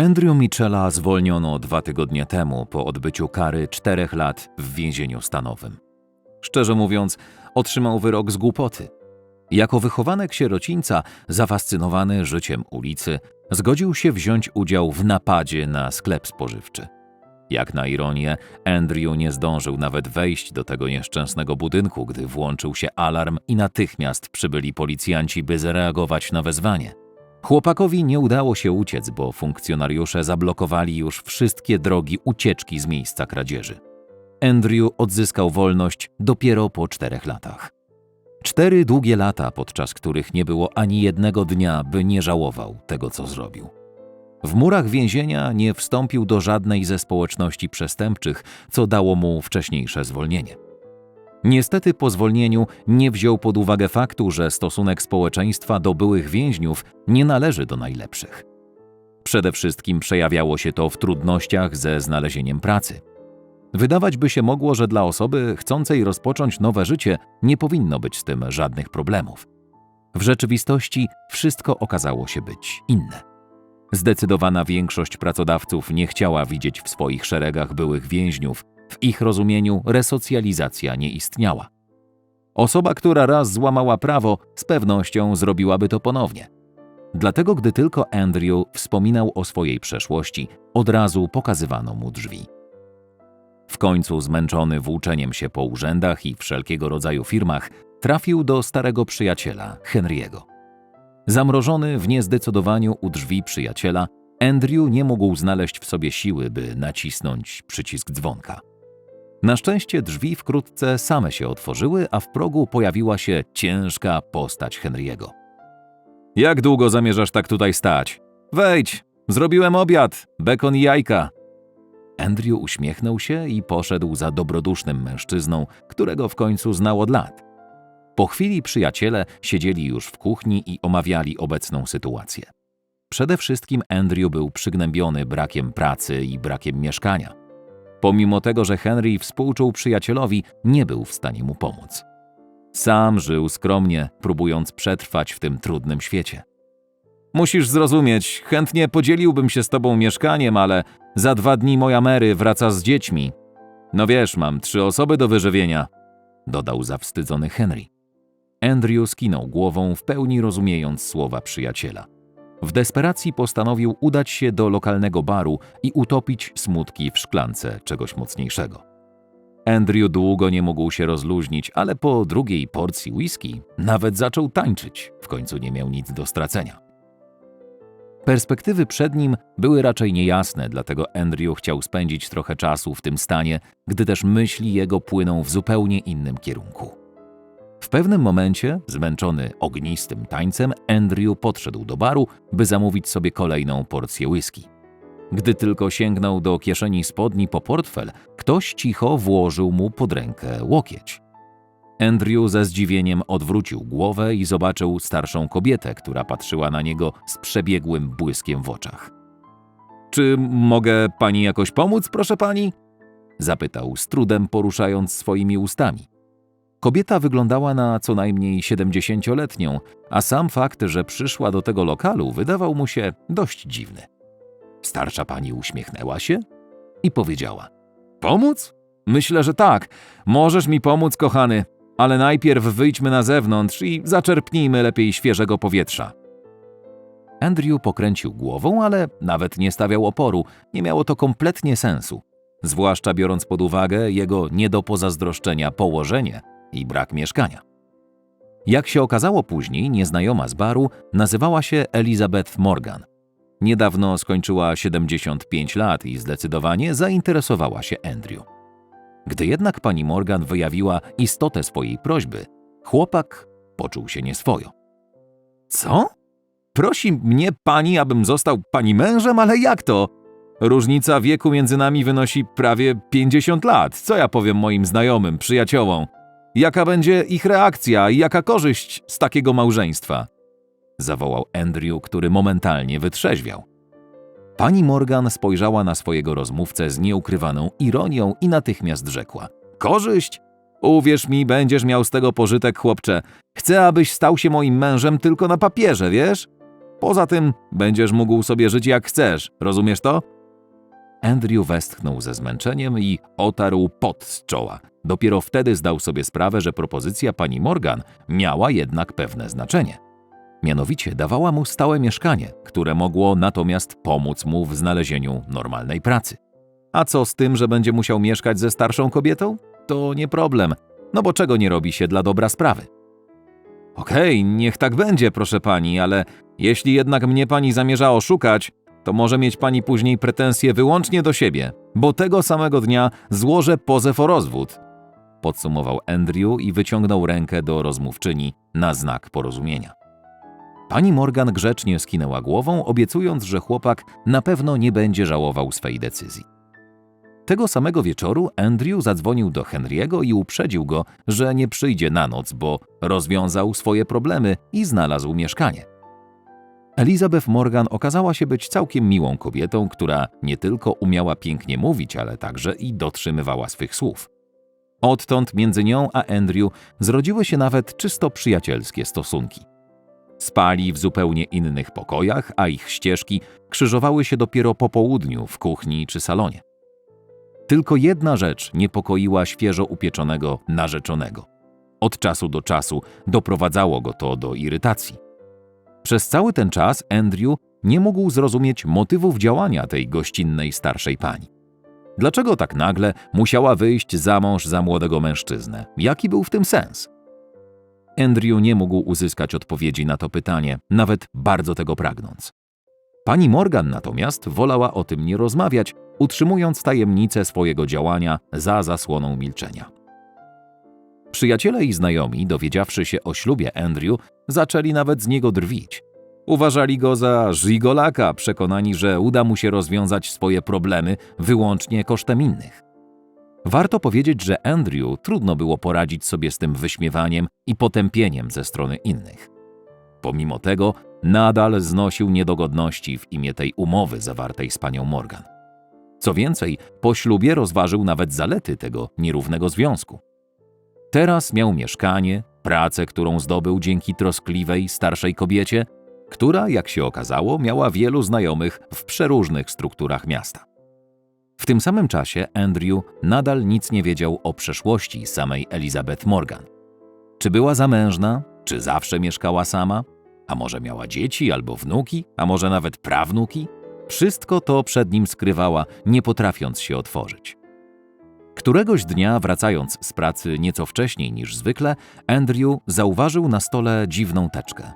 Andrew Michela zwolniono dwa tygodnie temu po odbyciu kary czterech lat w więzieniu stanowym. Szczerze mówiąc, otrzymał wyrok z głupoty. Jako wychowanek sierocińca, zafascynowany życiem ulicy, zgodził się wziąć udział w napadzie na sklep spożywczy. Jak na ironię, Andrew nie zdążył nawet wejść do tego nieszczęsnego budynku, gdy włączył się alarm i natychmiast przybyli policjanci, by zareagować na wezwanie. Chłopakowi nie udało się uciec, bo funkcjonariusze zablokowali już wszystkie drogi ucieczki z miejsca kradzieży. Andrew odzyskał wolność dopiero po czterech latach. Cztery długie lata, podczas których nie było ani jednego dnia, by nie żałował tego, co zrobił. W murach więzienia nie wstąpił do żadnej ze społeczności przestępczych, co dało mu wcześniejsze zwolnienie. Niestety po zwolnieniu nie wziął pod uwagę faktu, że stosunek społeczeństwa do byłych więźniów nie należy do najlepszych. Przede wszystkim przejawiało się to w trudnościach ze znalezieniem pracy. Wydawać by się mogło, że dla osoby chcącej rozpocząć nowe życie nie powinno być z tym żadnych problemów. W rzeczywistości wszystko okazało się być inne. Zdecydowana większość pracodawców nie chciała widzieć w swoich szeregach byłych więźniów. W ich rozumieniu resocjalizacja nie istniała. Osoba, która raz złamała prawo, z pewnością zrobiłaby to ponownie. Dlatego, gdy tylko Andrew wspominał o swojej przeszłości, od razu pokazywano mu drzwi. W końcu, zmęczony włóczeniem się po urzędach i wszelkiego rodzaju firmach, trafił do starego przyjaciela, Henry'ego. Zamrożony w niezdecydowaniu u drzwi przyjaciela, Andrew nie mógł znaleźć w sobie siły, by nacisnąć przycisk dzwonka. Na szczęście drzwi wkrótce same się otworzyły, a w progu pojawiła się ciężka postać Henry'ego. Jak długo zamierzasz tak tutaj stać? Wejdź, zrobiłem obiad, bekon i jajka. Andrew uśmiechnął się i poszedł za dobrodusznym mężczyzną, którego w końcu znał od lat. Po chwili przyjaciele siedzieli już w kuchni i omawiali obecną sytuację. Przede wszystkim Andrew był przygnębiony brakiem pracy i brakiem mieszkania. Pomimo tego, że Henry współczuł przyjacielowi, nie był w stanie mu pomóc. Sam żył skromnie, próbując przetrwać w tym trudnym świecie. Musisz zrozumieć, chętnie podzieliłbym się z tobą mieszkaniem, ale za dwa dni moja Mary wraca z dziećmi. No wiesz, mam trzy osoby do wyżywienia, dodał zawstydzony Henry. Andrew skinął głową, w pełni rozumiejąc słowa przyjaciela. W desperacji postanowił udać się do lokalnego baru i utopić smutki w szklance czegoś mocniejszego. Andrew długo nie mógł się rozluźnić, ale po drugiej porcji whisky nawet zaczął tańczyć. W końcu nie miał nic do stracenia. Perspektywy przed nim były raczej niejasne, dlatego Andrew chciał spędzić trochę czasu w tym stanie, gdy też myśli jego płyną w zupełnie innym kierunku. W pewnym momencie, zmęczony ognistym tańcem, Andrew podszedł do baru, by zamówić sobie kolejną porcję whisky. Gdy tylko sięgnął do kieszeni spodni po portfel, ktoś cicho włożył mu pod rękę łokieć. Andrew ze zdziwieniem odwrócił głowę i zobaczył starszą kobietę, która patrzyła na niego z przebiegłym błyskiem w oczach. Czy mogę pani jakoś pomóc, proszę pani? zapytał z trudem poruszając swoimi ustami. Kobieta wyglądała na co najmniej siedemdziesięcioletnią, a sam fakt, że przyszła do tego lokalu, wydawał mu się dość dziwny. Starsza pani uśmiechnęła się i powiedziała: Pomóc? Myślę, że tak. Możesz mi pomóc, kochany, ale najpierw wyjdźmy na zewnątrz i zaczerpnijmy lepiej świeżego powietrza. Andrew pokręcił głową, ale nawet nie stawiał oporu. Nie miało to kompletnie sensu, zwłaszcza biorąc pod uwagę jego nie do pozazdroszczenia położenie i brak mieszkania. Jak się okazało później, nieznajoma z baru nazywała się Elizabeth Morgan. Niedawno skończyła 75 lat i zdecydowanie zainteresowała się Andrew. Gdy jednak pani Morgan wyjawiła istotę swojej prośby, chłopak poczuł się nieswojo. Co? Prosi mnie pani, abym został pani mężem, ale jak to? Różnica wieku między nami wynosi prawie 50 lat. Co ja powiem moim znajomym, przyjaciołom? Jaka będzie ich reakcja i jaka korzyść z takiego małżeństwa? Zawołał Andrew, który momentalnie wytrzeźwiał. Pani Morgan spojrzała na swojego rozmówcę z nieukrywaną ironią i natychmiast rzekła: Korzyść? Uwierz mi, będziesz miał z tego pożytek, chłopcze. Chcę, abyś stał się moim mężem tylko na papierze, wiesz? Poza tym będziesz mógł sobie żyć jak chcesz, rozumiesz to? Andrew westchnął ze zmęczeniem i otarł pot z czoła. Dopiero wtedy zdał sobie sprawę, że propozycja pani Morgan miała jednak pewne znaczenie. Mianowicie dawała mu stałe mieszkanie, które mogło natomiast pomóc mu w znalezieniu normalnej pracy. A co z tym, że będzie musiał mieszkać ze starszą kobietą? To nie problem, no bo czego nie robi się dla dobra sprawy. Okej, niech tak będzie, proszę pani, ale jeśli jednak mnie pani zamierza oszukać, to może mieć pani później pretensje wyłącznie do siebie, bo tego samego dnia złożę pozew o rozwód. Podsumował Andrew i wyciągnął rękę do rozmówczyni na znak porozumienia. Pani Morgan grzecznie skinęła głową, obiecując, że chłopak na pewno nie będzie żałował swej decyzji. Tego samego wieczoru Andrew zadzwonił do Henry'ego i uprzedził go, że nie przyjdzie na noc, bo rozwiązał swoje problemy i znalazł mieszkanie. Elizabeth Morgan okazała się być całkiem miłą kobietą, która nie tylko umiała pięknie mówić, ale także i dotrzymywała swych słów. Odtąd między nią a Andrew zrodziły się nawet czysto przyjacielskie stosunki. Spali w zupełnie innych pokojach, a ich ścieżki krzyżowały się dopiero po południu w kuchni czy salonie. Tylko jedna rzecz niepokoiła świeżo upieczonego narzeczonego. Od czasu do czasu doprowadzało go to do irytacji. Przez cały ten czas Andrew nie mógł zrozumieć motywów działania tej gościnnej starszej pani. Dlaczego tak nagle musiała wyjść za mąż za młodego mężczyznę? Jaki był w tym sens? Andrew nie mógł uzyskać odpowiedzi na to pytanie, nawet bardzo tego pragnąc. Pani Morgan natomiast wolała o tym nie rozmawiać, utrzymując tajemnicę swojego działania za zasłoną milczenia. Przyjaciele i znajomi, dowiedziawszy się o ślubie Andrew, zaczęli nawet z niego drwić. Uważali go za żigolaka, przekonani, że uda mu się rozwiązać swoje problemy wyłącznie kosztem innych. Warto powiedzieć, że Andrew trudno było poradzić sobie z tym wyśmiewaniem i potępieniem ze strony innych. Pomimo tego, nadal znosił niedogodności w imię tej umowy zawartej z panią Morgan. Co więcej, po ślubie rozważył nawet zalety tego nierównego związku. Teraz miał mieszkanie, pracę, którą zdobył dzięki troskliwej, starszej kobiecie, która, jak się okazało, miała wielu znajomych w przeróżnych strukturach miasta. W tym samym czasie Andrew nadal nic nie wiedział o przeszłości samej Elizabeth Morgan. Czy była zamężna, czy zawsze mieszkała sama, a może miała dzieci albo wnuki, a może nawet prawnuki? Wszystko to przed nim skrywała, nie potrafiąc się otworzyć. Któregoś dnia, wracając z pracy nieco wcześniej niż zwykle, Andrew zauważył na stole dziwną teczkę.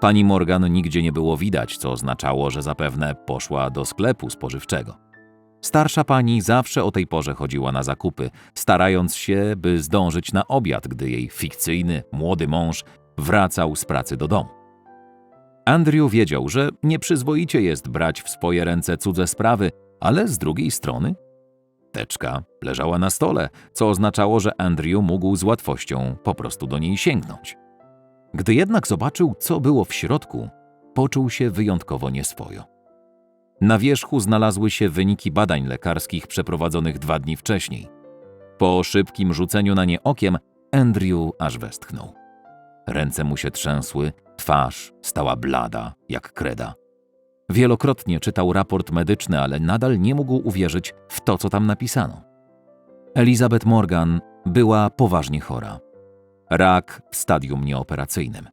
Pani Morgan nigdzie nie było widać, co oznaczało, że zapewne poszła do sklepu spożywczego. Starsza pani zawsze o tej porze chodziła na zakupy, starając się, by zdążyć na obiad, gdy jej fikcyjny, młody mąż wracał z pracy do domu. Andrew wiedział, że nieprzyzwoicie jest brać w swoje ręce cudze sprawy, ale z drugiej strony teczka leżała na stole, co oznaczało, że Andrew mógł z łatwością po prostu do niej sięgnąć. Gdy jednak zobaczył, co było w środku, poczuł się wyjątkowo nieswojo. Na wierzchu znalazły się wyniki badań lekarskich przeprowadzonych dwa dni wcześniej. Po szybkim rzuceniu na nie okiem, Andrew aż westchnął. Ręce mu się trzęsły, twarz stała blada, jak kreda. Wielokrotnie czytał raport medyczny, ale nadal nie mógł uwierzyć w to, co tam napisano. Elizabeth Morgan była poważnie chora. Rak w stadium nieoperacyjnym.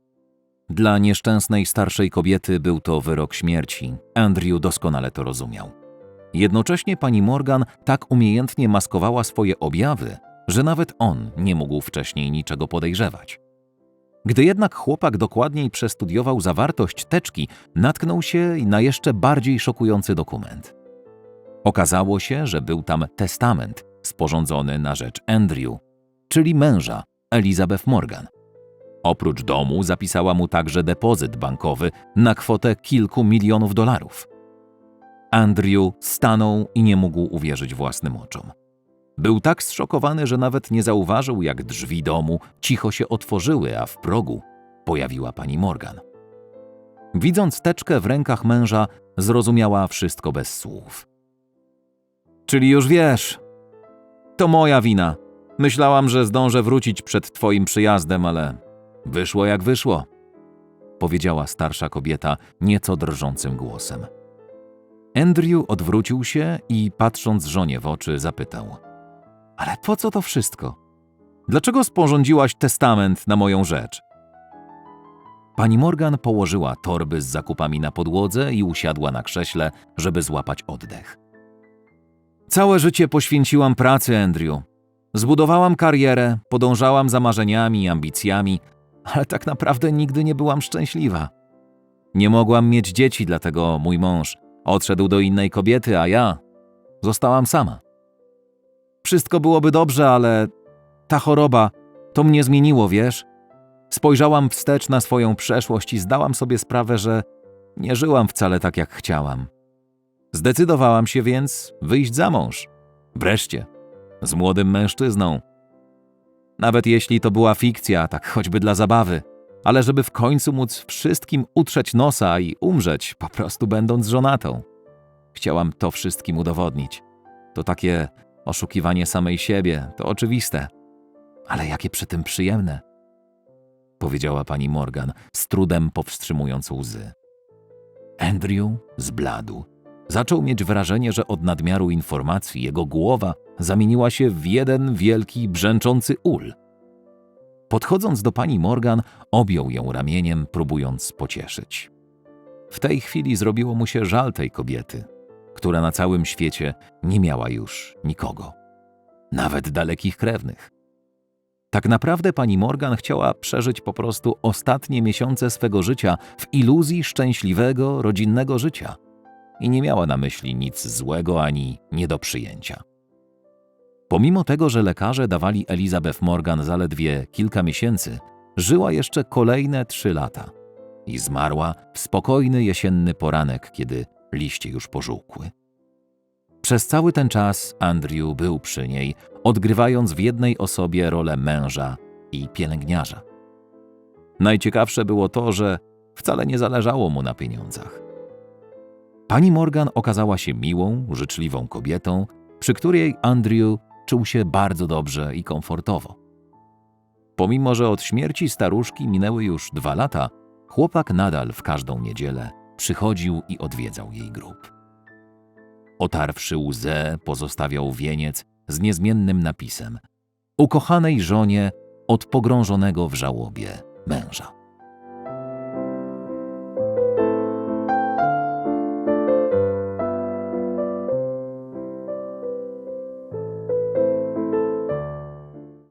Dla nieszczęsnej starszej kobiety był to wyrok śmierci. Andrew doskonale to rozumiał. Jednocześnie pani Morgan tak umiejętnie maskowała swoje objawy, że nawet on nie mógł wcześniej niczego podejrzewać. Gdy jednak chłopak dokładniej przestudiował zawartość teczki, natknął się na jeszcze bardziej szokujący dokument. Okazało się, że był tam testament sporządzony na rzecz Andrew, czyli męża Elizabeth Morgan. Oprócz domu zapisała mu także depozyt bankowy na kwotę kilku milionów dolarów. Andrew stanął i nie mógł uwierzyć własnym oczom. Był tak zszokowany, że nawet nie zauważył, jak drzwi domu cicho się otworzyły, a w progu pojawiła pani Morgan. Widząc teczkę w rękach męża, zrozumiała wszystko bez słów. Czyli już wiesz. To moja wina. Myślałam, że zdążę wrócić przed twoim przyjazdem, ale wyszło jak wyszło. powiedziała starsza kobieta nieco drżącym głosem. Andrew odwrócił się i patrząc żonie w oczy zapytał: Ale po co to wszystko? Dlaczego sporządziłaś testament na moją rzecz? Pani Morgan położyła torby z zakupami na podłodze i usiadła na krześle, żeby złapać oddech. Całe życie poświęciłam pracy, Andrew. Zbudowałam karierę, podążałam za marzeniami i ambicjami, ale tak naprawdę nigdy nie byłam szczęśliwa. Nie mogłam mieć dzieci, dlatego mój mąż odszedł do innej kobiety, a ja zostałam sama. Wszystko byłoby dobrze, ale ta choroba to mnie zmieniło, wiesz? Spojrzałam wstecz na swoją przeszłość i zdałam sobie sprawę, że nie żyłam wcale tak, jak chciałam. Zdecydowałam się więc wyjść za mąż. Wreszcie. Z młodym mężczyzną. Nawet jeśli to była fikcja, tak choćby dla zabawy, ale żeby w końcu móc wszystkim utrzeć nosa i umrzeć, po prostu będąc żonatą. Chciałam to wszystkim udowodnić. To takie oszukiwanie samej siebie, to oczywiste. Ale jakie przy tym przyjemne powiedziała pani Morgan, z trudem powstrzymując łzy. Andrew zbladł. Zaczął mieć wrażenie, że od nadmiaru informacji jego głowa zamieniła się w jeden wielki, brzęczący ul. Podchodząc do pani Morgan, objął ją ramieniem, próbując pocieszyć. W tej chwili zrobiło mu się żal tej kobiety, która na całym świecie nie miała już nikogo, nawet dalekich krewnych. Tak naprawdę pani Morgan chciała przeżyć po prostu ostatnie miesiące swego życia w iluzji szczęśliwego, rodzinnego życia i nie miała na myśli nic złego ani nie do przyjęcia. Pomimo tego, że lekarze dawali Elizabeth Morgan zaledwie kilka miesięcy, żyła jeszcze kolejne trzy lata i zmarła w spokojny jesienny poranek, kiedy liście już pożółkły. Przez cały ten czas Andrew był przy niej, odgrywając w jednej osobie rolę męża i pielęgniarza. Najciekawsze było to, że wcale nie zależało mu na pieniądzach. Pani Morgan okazała się miłą, życzliwą kobietą, przy której Andrew czuł się bardzo dobrze i komfortowo. Pomimo, że od śmierci staruszki minęły już dwa lata, chłopak nadal w każdą niedzielę przychodził i odwiedzał jej grób. Otarwszy łzę, pozostawiał wieniec z niezmiennym napisem: Ukochanej żonie od pogrążonego w żałobie męża.